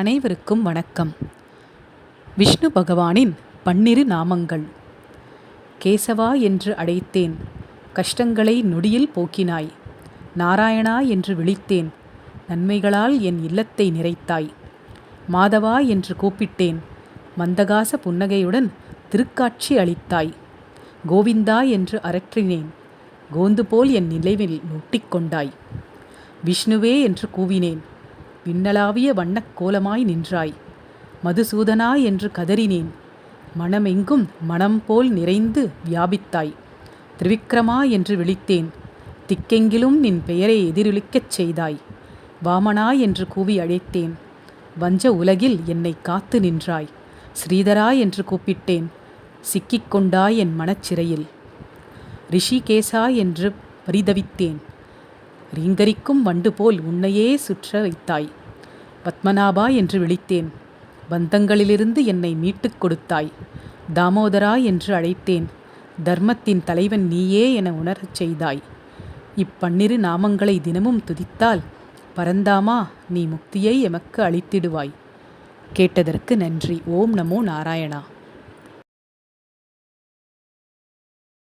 அனைவருக்கும் வணக்கம். விஷ்ணு பகவானின் பன்னிரு நாமங்கள். கேசவா என்று அழைத்தேன் கஷ்டங்களை நொடியில் போக்கினாய். நாராயணா என்று விழித்தேன் நன்மைகளால் என் இல்லத்தை நிறைத்தாய். மாதவா என்று கூப்பிட்டேன் மந்தகாச புன்னகையுடன் திருக்காட்சி அளித்தாய். கோவிந்தா என்று அரற்றினேன் கோந்து போல் என் நிலைவில் நொட்டிக்கொண்டாய். விஷ்ணுவே என்று கூவினேன் விண்ணலாவிய வண்ணக் கோலமாய் நின்றாய். மதுசூதனா என்று கதறினேன். மனமெங்கும் மனம் போல் நிறைந்து வியாபித்தாய். திரிவிக்ரமா என்று விழித்தேன். திக்கெங்கிலும் நின் பெயரை எதிரொலிக்கச் செய்தாய். வாமனா என்று கூவி அழைத்தேன். வஞ்ச உலகில் என்னை காத்து நின்றாய். ஸ்ரீதரா என்று கூப்பிட்டேன். சிக்கிக்கொண்டாய் என் மனச்சிறையில். ரிஷிகேசா என்று பரிதவித்தேன். ரீங்கரிக்கும் வண்டு போல் உன்னையே சுற்ற வைத்தாய் பத்மநாபா என்று விழித்தேன். பந்தங்களிலிருந்து என்னை மீட்டுக் கொடுத்தாய். தாமோதரா என்று அழைத்தேன். தர்மத்தின் தலைவன் நீயே என உணரச் செய்தாய். இப்பன்னிரு நாமங்களை தினமும் துதித்தால் பரந்தாமா நீ முக்தியை எமக்கு அளித்திடுவாய். கேட்டதற்கு நன்றி. ஓம் நமோ நாராயணா.